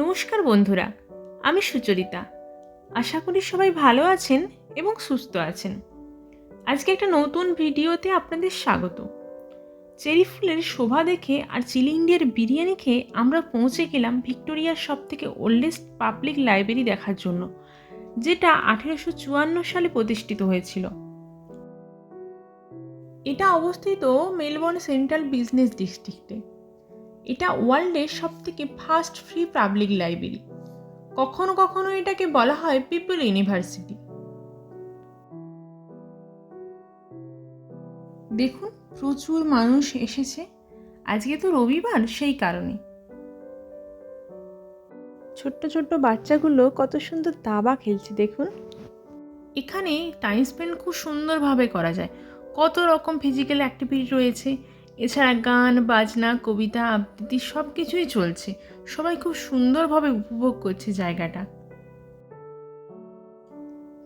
নমস্কার বন্ধুরা, আমি সুচরিতা। আশা করি সবাই ভালো আছেন এবং সুস্থ আছেন। আজকে একটা নতুন ভিডিওতে আপনাদের স্বাগত। চেরি ফুলের শোভা দেখে আর চিলি ইন্ডিয়ার বিরিয়ানি খেয়ে আমরা পৌঁছে গেলাম ভিক্টোরিয়ার সব থেকে ওল্ডেস্ট পাবলিক লাইব্রেরি দেখার জন্য, যেটা আঠেরোশো চুয়ান্ন সালে প্রতিষ্ঠিত হয়েছিল। এটা অবস্থিত মেলবোর্ন সেন্ট্রাল বিজনেস ডিস্ট্রিক্টে। এটা ওয়ার্ল্ডের সব থেকে ফার্স্ট ফ্রি পাবলিক লাইব্রেরি। কখনো কখনো এটাকে বলা হয় পিপল ইউনিভার্সিটি। দেখুন প্রচুর মানুষ এসেছে। আজকে তো রবিবার সেই কারণে। ছোট্ট ছোট্ট বাচ্চাগুলো কত সুন্দর দাবা খেলছে দেখুন। এখানে টাইম স্পেন্ড খুব সুন্দরভাবে করা যায়। কত রকম ফিজিক্যাল অ্যাক্টিভিটি রয়েছে। এছাড়া গান, বাজনা, কবিতা, আবৃত্তি সব কিছুই চলছে। সবাই খুব সুন্দরভাবে উপভোগ করছে জায়গাটা।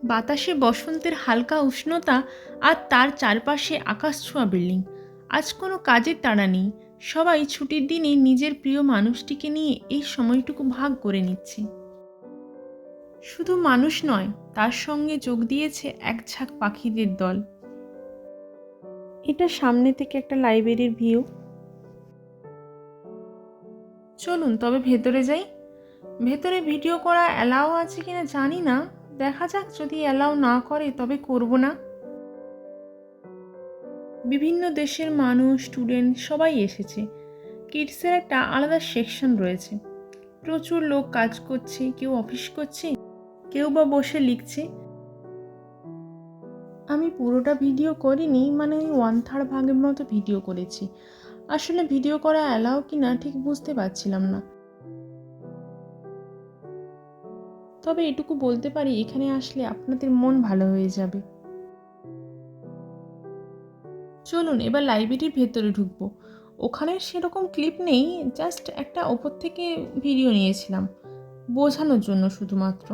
বাতাসে বসন্তের হালকা উষ্ণতা আর তার চারপাশে আকাশ ছোঁয়া বিল্ডিং আজ কোনো কাজের তাড়া নেই। সবাই ছুটির দিনে নিজের প্রিয় মানুষটিকে নিয়ে এই সময়টুকু ভাগ করে নিচ্ছে। শুধু মানুষ নয়, তার সঙ্গে যোগ দিয়েছে এক ঝাঁক পাখিদের দল। এটা সামনে থেকে একটা লাইব্রেরির ভিউ। চলুন, তবে ভেতরে যাই। ভেতরে ভিডিও করা অ্যালাও আছে কিনা জানি না। দেখা যাক যদি অ্যালাও না করে, তবে করব না। বিভিন্ন দেশের মানুষ, স্টুডেন্ট সবাই এসেছে। কিডসের একটা আলাদা সেকশন রয়েছে। প্রচুর লোক কাজ করছে, কেউ অফিস করছে, কেউ বা বসে লিখছে। আমি পুরোটা ভিডিও করিনি মানে ওয়ান থার্ড ভাগের মতো ভিডিও করেছি। আসলে ভিডিও করা অ্যালাও কি না ঠিক বুঝতে পারছিলাম না। তবে এটুকু বলতে পারি, এখানে আসলে আপনাদের মন ভালো হয়ে যাবে। চলুন, এবার লাইব্রেরির ভেতরে ঢুকবো। ওখানে সেরকম ক্লিপ নেই জাস্ট একটা ওপর থেকে ভিডিও নিয়েছিলাম, বোঝানোর জন্য শুধুমাত্র।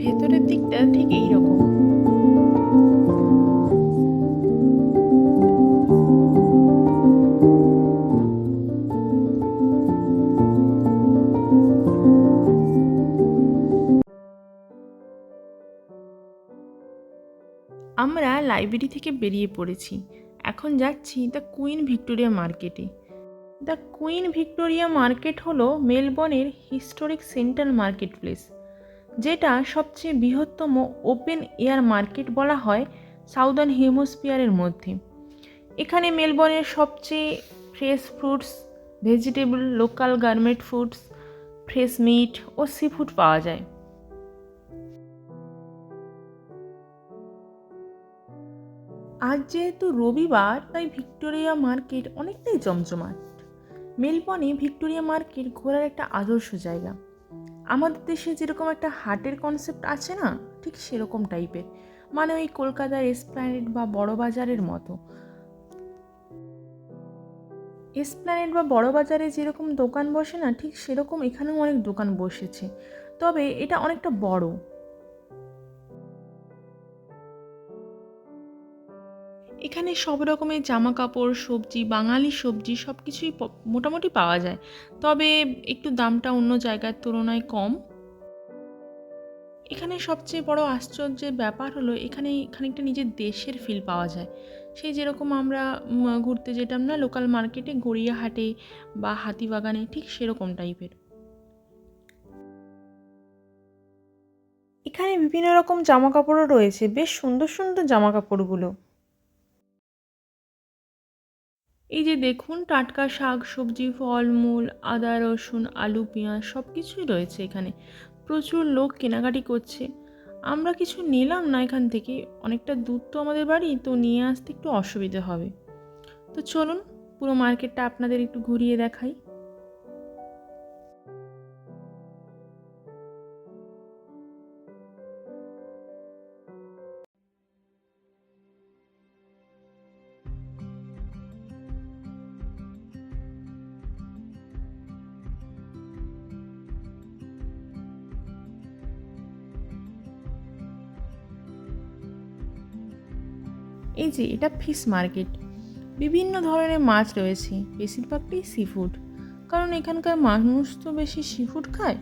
ভেতরের দিকটা ঠিক এইরকম। আমরা লাইব্রেরি থেকে বেরিয়ে পড়েছি। এখন যাচ্ছি দ্য কুইন ভিক্টোরিয়া মার্কেটে। দ্য কুইন ভিক্টোরিয়া মার্কেট হলো মেলবর্নের হিস্টোরিক সেন্ট্রাল মার্কেট প্লেস যেটা সবচেয়ে বৃহত্তম ওপেন এয়ার মার্কেট বলা হয় সাউদার্ন হেমোস্ফিয়ারের মধ্যে। এখানে মেলবর্নের সবচেয়ে fresh fruits, vegetable, local garment foods fresh meat ও সি ফুড পাওয়া যায়। আজ যেহেতু রবিবার, তাই ভিক্টোরিয়া মার্কেট অনেকটাই জমজমাট। মেলবর্নে ভিক্টোরিয়া মার্কেট ঘোরার একটা আদর্শ জায়গা। আমাদের দেশে যেরকম একটা হাটের কনসেপ্ট আছে না, ঠিক সেরকম টাইপের মানে ওই কলকাতার এসপ্ল্যানেড বা বড় বাজারের মতো। এসপ্ল্যানেড বা বড় বাজারে যেরকম দোকান বসে না, ঠিক সেরকম এখানেও অনেক দোকান বসেছে। তবে এটা অনেকটা বড়। সব রকমের জামা কাপড় সবজি, বাঙালি সবজি সব কিছুই মোটামুটি পাওয়া যায়। তবে একটু দামটা অন্য জায়গার তুলনায় কম। এখানে সবচেয়ে বড় আশ্চর্যের ব্যাপার হলো এখানে খানিকটা নিজের দেশের ফিল পাওয়া যায়। সেই যেরকম আমরা ঘুরতে যেতাম না লোকাল মার্কেটে গড়িয়াহাটে বা হাতিবাগানে, ঠিক সেরকম টাইপের এখানে বিভিন্ন রকম জামা কাপড়ও রয়েছে, বেশ সুন্দর সুন্দর জামা কাপড়গুলো এই যে দেখুন, টাটকা শাক, সবজি, ফলমূল, আদা, রসুন, আলু, পেঁয়াজ সব কিছুই রয়েছে এখানে। প্রচুর লোক কেনাকাটি করছে। আমরা কিছু নিলাম না এখান থেকে। অনেকটা দূর তো আমাদের বাড়ি, তো নিয়ে আসতে একটু অসুবিধে হবে। তো চলুন, পুরো মার্কেটটা আপনাদের একটু ঘুরিয়ে দেখাই। এই যে, এটা ফিশ মার্কেট বিভিন্ন ধরনের মাছ রয়েছে, বেশিরভাগটাই সি ফুড কারণ এখানকার মানুষ তো বেশি সিফুড খায়।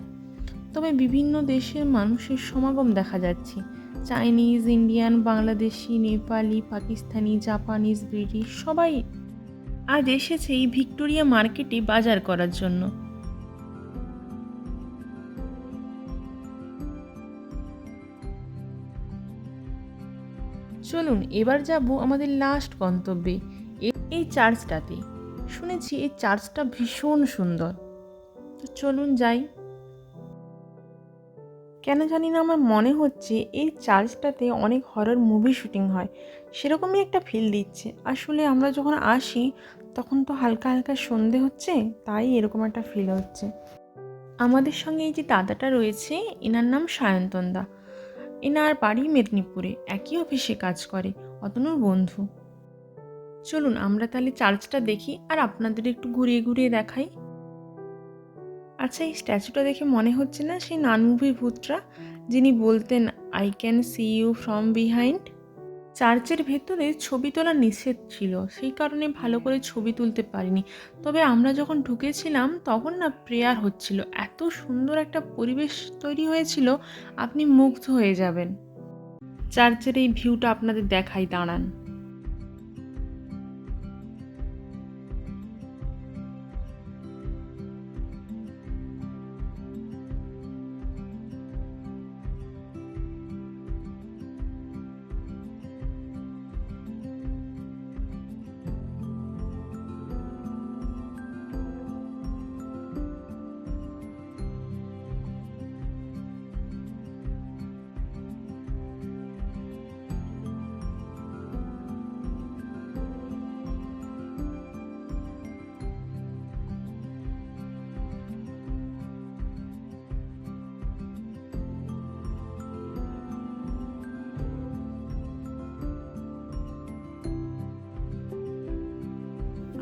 তবে বিভিন্ন দেশের মানুষের সমাগম দেখা যাচ্ছে। Chinese Indian Bangladeshi Nepali Pakistani Japanese British সবাই আজ এসেছে এই ভিক্টোরিয়া মার্কেটে বাজার করার জন্য। চলুন, এবার যাব আমাদের লাস্ট গন্তব্যে। এই চার্চটাতে শুনেছি এই চার্চটা ভীষণ সুন্দর। তো চলুন যাই। কেন জানি না আমার মনে হচ্ছে এই চার্চটাতে অনেক হরর মুভি শুটিং হয়। সেরকমই একটা ফিল দিচ্ছে। আসলে আমরা যখন আসি, তখন তো হালকা হালকা সন্ধে হচ্ছে, তাই এরকম একটা ফিল হচ্ছে। আমাদের সঙ্গে এই যে দাদাটা রয়েছে, এনার নাম সায়ন্তন দা। এনার বাড়ি মেদিনীপুরে। একই অফিসে কাজ করে। অতনুর বন্ধু। চলুন, আমরা তাহলে চার্চটা দেখি আর আপনাদের একটু ঘুরিয়ে ঘুরিয়ে দেখাই। আচ্ছা এই স্ট্যাচুটা দেখে মনে হচ্ছে না সেই নান মুভি ভূতরা যিনি বলতেন I can see you from behind চার্চের ভেতরে ছবি তোলা নিষেধ ছিল। সেই কারণে ভালো করে ছবি তুলতে পারিনি। তবে আমরা যখন ঢুকেছিলাম, তখন না প্রেয়ার হচ্ছিল। এত সুন্দর একটা পরিবেশ তৈরি হয়েছিল, আপনি মুগ্ধ হয়ে যাবেন। চার্চের এই ভিউটা আপনাদের দেখাই, দাঁড়ান।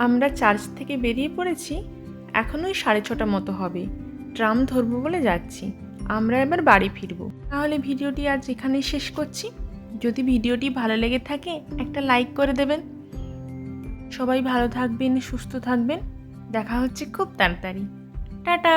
আমরা চার্চ থেকে বেরিয়ে পড়েছি এখনোই সাড়ে ছটা মতো হবে। ট্রাম ধরবো বলে যাচ্ছি। আমরা এবার বাড়ি ফিরব। তাহলে ভিডিওটি আজ এখানে শেষ করছি। যদি ভিডিওটি ভালো লেগে থাকে, একটা লাইক করে দেবেন। সবাই ভালো থাকবেন, সুস্থ থাকবেন। দেখা হচ্ছে খুব তাড়াতাড়ি। টাটা!